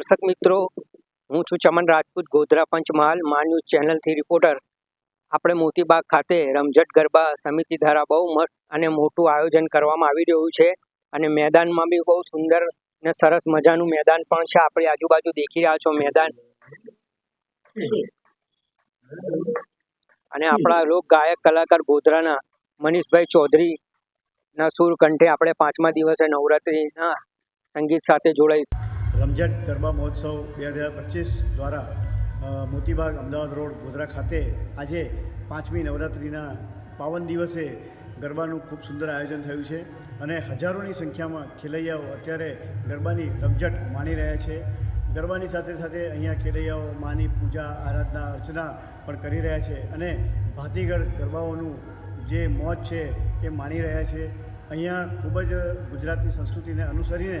દર્શક મિત્રો, હું છું ચમન રાજપૂત, ગોધરા પંચમહાલ મા ન્યૂઝ ચેનલથી રિપોર્ટર. આપણે મોતીબાગ ખાતે રમઝટ ગરબા સમિતિ દ્વારા બહુ મસ્ત અને મોટું આયોજન કરવામાં આવી રહ્યું છે અને મેદાનમાં બી બહુ સુંદર ને સરસ મજાનું મેદાન પણ છે. આપણે આજુબાજુ દેખી રહ્યા છો મેદાન. અને આપણા લોક ગાયક કલાકાર ગોધરાના મનીષભાઈ ચૌધરી ના સુર કંઠે આપણે પાંચમા દિવસે નવરાત્રિના સંગીત સાથે જોડાઈ રમઝટ ગરબા મહોત્સવ બે હજાર પચીસ દ્વારા મોતીબાગ અમદાવાદ રોડ, ગોધરા ખાતે આજે પાંચમી નવરાત્રિના પાવન દિવસે ગરબાનું ખૂબ સુંદર આયોજન થયું છે અને હજારોની સંખ્યામાં ખેલૈયાઓ અત્યારે ગરબાની રમઝટ માણી રહ્યા છે. ગરબાની સાથે સાથે અહીંયા ખેલૈયાઓ માની પૂજા, આરાધના, અર્ચના પણ કરી રહ્યા છે અને ભાતીગળ ગરબાઓનું જે મોજ છે એ માણી રહ્યા છે. અહીંયા ખૂબ જ ગુજરાતની સંસ્કૃતિને અનુસરીને